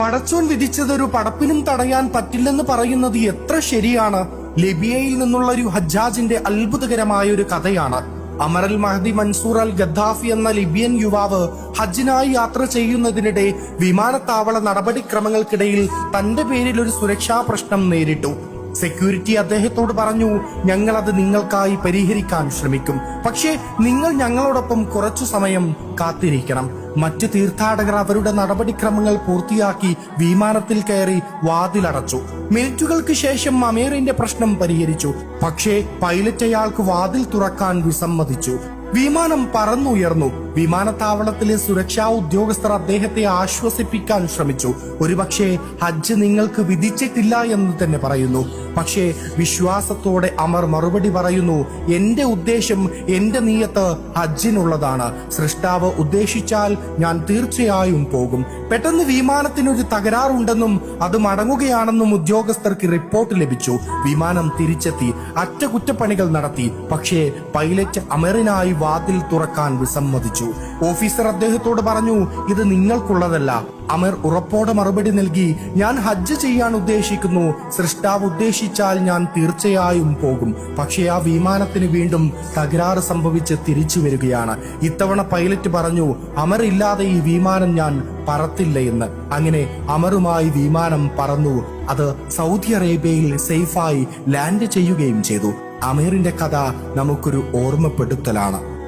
പടച്ചോൻ വിധിച്ചതൊരു പടപ്പിനും തടയാൻ പറ്റില്ലെന്ന് പറയുന്നത് എത്ര ശരിയാണ്? ലിബിയയിൽ നിന്നുള്ള ഒരു ഹജ്ജാജിന്റെ അത്ഭുതകരമായ ഒരു കഥയാണ് Amer al Mahdi Mansour al Gaddafi എന്ന ലിബിയൻ യുവാവ് ഹജ്ജിനായി യാത്ര ചെയ്യുന്നതിനിടെ വിമാനത്താവള നടപടിക്രമങ്ങൾക്കിടയിൽ തന്റെ പേരിൽ ഒരു സുരക്ഷാ പ്രശ്നം നേരിട്ടു. സെക്യൂരിറ്റി അദ്ദേഹത്തോട് പറഞ്ഞു ഞങ്ങൾ അത് നിങ്ങൾക്കായി പരിഹരിക്കാൻ ശ്രമിക്കും. പക്ഷേ നിങ്ങൾ ഞങ്ങളോടൊപ്പം കുറച്ചു സമയം കാത്തിരിക്കണം. മറ്റ് തീർത്ഥാടകർ അവരുടെ നടപടിക്രമങ്ങൾ പൂർത്തിയാക്കി വിമാനത്തിൽ കയറി വാതിലടച്ചു. മിനിറ്റുകൾക്ക് ശേഷം അമീറിന്റെ പ്രശ്നം പരിഹരിച്ചു. പക്ഷേ പൈലറ്റ് അയാൾക്ക് വാതിൽ തുറക്കാൻ വിസമ്മതിച്ചു. വിമാനം പറന്നുയർന്നു. വിമാനത്താവളത്തിലെ സുരക്ഷാ ഉദ്യോഗസ്ഥർ അദ്ദേഹത്തെ ആശ്വസിപ്പിക്കാൻ ശ്രമിച്ചു. ഒരുപക്ഷെ ഹജ്ജ് നിങ്ങൾക്ക് വിധിച്ചിട്ടില്ല എന്ന് തന്നെ പറയുന്നു. പക്ഷേ വിശ്വാസത്തോടെ അമർ മറുപടി പറയുന്നു എന്റെ ഉദ്ദേശം എന്റെ നീയത്ത് ഹജ്ജിനുള്ളതാണ്. സൃഷ്ടാവ് ഉദ്ദേശിച്ചാൽ ഞാൻ തീർച്ചയായും പോകും. പെട്ടെന്ന് വിമാനത്തിനൊരു തകരാറുണ്ടെന്നും അത് മടങ്ങുകയാണെന്നും ഉദ്യോഗസ്ഥർക്ക് റിപ്പോർട്ട് ലഭിച്ചു. വിമാനം തിരിച്ചെത്തി അറ്റകുറ്റപ്പണികൾ നടത്തി. പക്ഷേ പൈലറ്റ് അമറിനായി വാതിൽ തുറക്കാൻ വിസമ്മതിച്ചു. ഓഫീസർ അദ്ദേഹത്തോട് പറഞ്ഞു ഇത് നിങ്ങൾക്കുള്ളതല്ല. അമർ ഉറപ്പോടെ മറുപടി നൽകി ഞാൻ ഹജ്ജ് ചെയ്യാൻ ഉദ്ദേശിക്കുന്നു. സൃഷ്ടാവ് ഉദ്ദേശിച്ചാൽ ഞാൻ തീർച്ചയായും പോകും. പക്ഷേ ആ വിമാനത്തിന് വീണ്ടും തകരാറ് സംഭവിച്ച് തിരിച്ചു വരികയാണ്. ഇത്തവണ പൈലറ്റ് പറഞ്ഞു അമർ ഇല്ലാതെ ഈ വിമാനം ഞാൻ പറത്തില്ല എന്ന്. അങ്ങനെ അമറുമായി വിമാനം പറന്നു. അത് സൗദി അറേബ്യയിൽ സേഫായി ലാൻഡ് ചെയ്യുകയും ചെയ്തു. അമീറിന്റെ കഥ നമുക്കൊരു ഓർമ്മപ്പെടുത്തലാണ്.